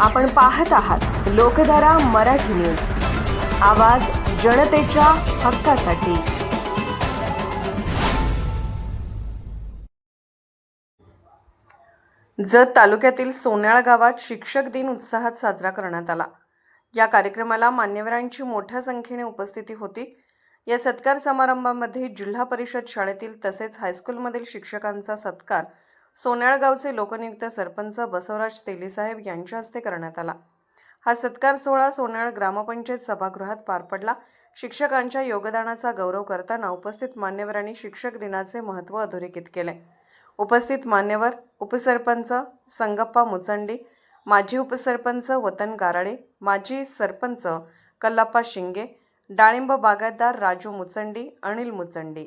आपण पाहत आहात लोकधारा मराठी न्यूज. आवाज जनतेच्या हक्कासाठी. जत तालुक्यातील सोन्याळ गावात शिक्षक दिन उत्साहात साजरा करण्यात आला. या कार्यक्रमाला मान्यवरांची मोठ्या संख्येने उपस्थिती होती. या सत्कार समारंभामध्ये जिल्हा परिषद शाळेतील तसेच हायस्कूलमधील शिक्षकांचा सत्कार सोन्याळगावचे लोकनियुक्त सरपंच बसवराज तेलीसाहेब यांच्या हस्ते करण्यात आला. हा सत्कार सोहळा सोन्याळ ग्रामपंचायत सभागृहात पार पडला. शिक्षकांच्या योगदानाचा गौरव करताना उपस्थित मान्यवरांनी शिक्षक दिनाचे महत्त्व अधोरेखित केले. उपस्थित मान्यवर उपसरपंच संगप्पा मुचंडी माजी उपसरपंच वतन गाराळे माजी सरपंच कल्लाप्पा शिंगे डाळिंब बागायतदार राजू मुचंडी अनिल मुचंडी